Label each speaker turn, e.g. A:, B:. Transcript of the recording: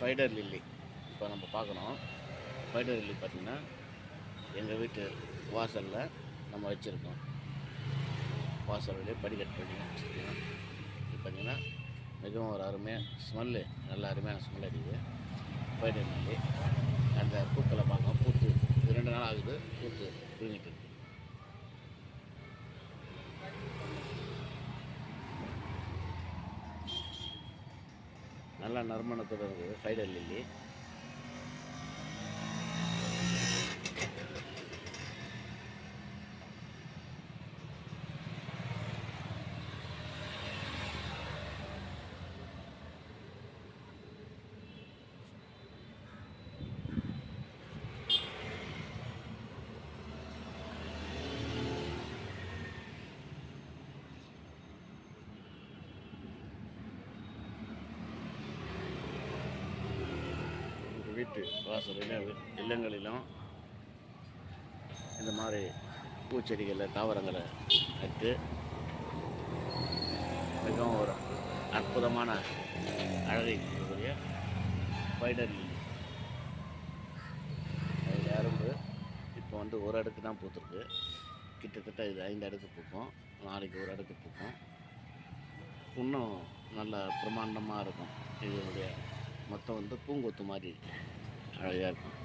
A: Spider lily இப்போ நம்ம பார்க்குறோம் ஸ்பைடர் லில்லி பார்த்திங்கன்னா எங்கள் வீட்டு வாசலில் நம்ம வச்சுருக்கோம். வாசல்லே படிக்கட் பண்ணி வச்சுருக்கோம். இது பார்த்திங்கன்னா மிகவும் ஒரு அருமையாக ஸ்மெல்லு நல்ல அருமையான ஸ்மெல் அடிக்குது ஸ்பைடர் லில்லி அந்த பூக்களை பார்க்கலாம் பூத்து இது ரெண்டு நாள் ஆகுது பூத்து பிரிஞ்சிட்டு இருக்கு. நல்லா நறுமணத்தோட இருக்குது ஸ்பைடர் லில்லி உங்கள் வீட்டு வாசலில் இல்லங்களிலும் இந்த மாதிரி பூச்செடிகளை தாவரங்களை நட்டு மிகவும் ஒரு அற்புதமான அழகை கொடுக்கக்கூடிய பைடர் லில்லி அதில் அரும்பு இப்போ வந்து ஒரு அடுக்கு தான் பூத்துருக்கு. கிட்டத்தட்ட இது ஐந்து அடுக்கு பூக்கும். நாளைக்கு ஒரு அடுக்கு பூக்கும். இன்னும் நல்ல பிரம்மாண்டமாக இருக்கும். இதனுடைய மொத்தம் வந்து பூங்கொத்து மாதிரி அழகாக இருக்கும்.